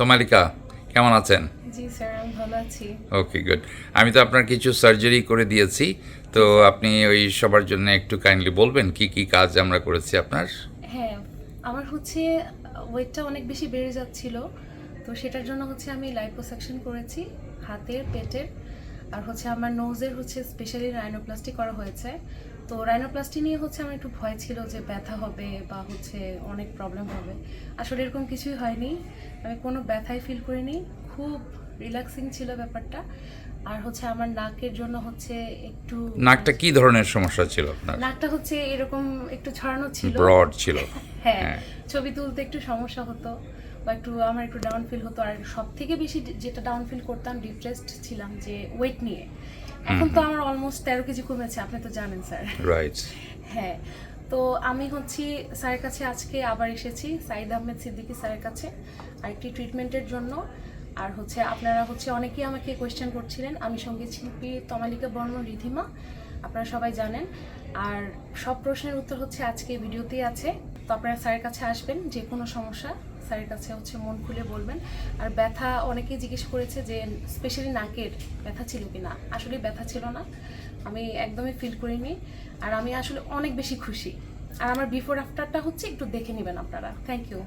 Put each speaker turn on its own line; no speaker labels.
তমালিকা কেমন আছেন?
জি স্যার আমি ভালো আছি।
Okay good. আমি তো আপনার কিছু সার্জারি করে দিয়েছি তো আপনি ওই সবার জন্য একটু কাইন্ডলি বলবেন কি কি কাজ আমরা করেছি আপনার?
হ্যাঁ আমার হচ্ছে ওয়েটটা অনেক বেশি বেড়ে যাচ্ছিল তো সেটার জন্য হচ্ছে আমি লাইপোসাকশন করেছি হাতের পেটের। আর হচ্ছে আমার নোজের হচ্ছে স্পেশালি রাইনোপ্লাস্টি করা হয়েছে। তো রাইনোপ্লাস্টি নিয়ে হচ্ছে আমার একটু ভয় ছিল যে ব্যথা হবে বা হচ্ছে অনেক প্রবলেম হবে। আসলে এরকম কিছুই হয়নি। আমি কোনো ব্যথাই ফিল করিনি। খুব রিল্যাক্সিং ছিল ব্যাপারটা। আর হচ্ছে আমার নাকের জন্য হচ্ছে একটু
নাকটা কি ধরনের সমস্যা ছিল আপনার?
নাকটা হচ্ছে এরকম একটু ছড়ানো ছিল।
ব্রড ছিল।
হ্যাঁ
হ্যাঁ।
ছবি তুলতে একটু সমস্যা হতো বা একটু আমার একটু ডাউন ফিল হতো। আর সব থেকে বেশি যেটা ডাউন ফিল করতাম ডিপ্রেসড ছিলাম যে ওয়েট নিয়ে। এখন তো আমার অলমোস্ট তেরো কেজি কমেছে আপনি তো জানেন স্যার।
রাইট
হ্যাঁ তো আমি হচ্ছি স্যারের কাছে আজকে আবার এসেছি সাইদ আহমেদ সিদ্দিকী স্যারের কাছে আরেকটি ট্রিটমেন্টের জন্য। আর হচ্ছে আপনারা হচ্ছে অনেকেই আমাকে কোয়েশ্চেন করছিলেন। আমি সংগীত শিল্পী তমালিকা বর্মন রিধিমা, আপনারা সবাই জানেন। আর সব প্রশ্নের উত্তর হচ্ছে আজকে ভিডিওতেই আছে। তো আপনারা স্যারের কাছে আসবেন যে কোনো সমস্যা, স্যারের কাছে হচ্ছে মন খুলে বলবেন। আর ব্যথা, অনেকেই জিজ্ঞেস করেছে যে স্পেশালি নাকের ব্যথা ছিল কি না আসলে ব্যথা ছিল না। আমি একদমই ফিল করিনি। আর আমি আসলে অনেক বেশি খুশি। আর আমার বিফোর আফটারটা হচ্ছে একটু দেখে নেবেন আপনারা। Thank you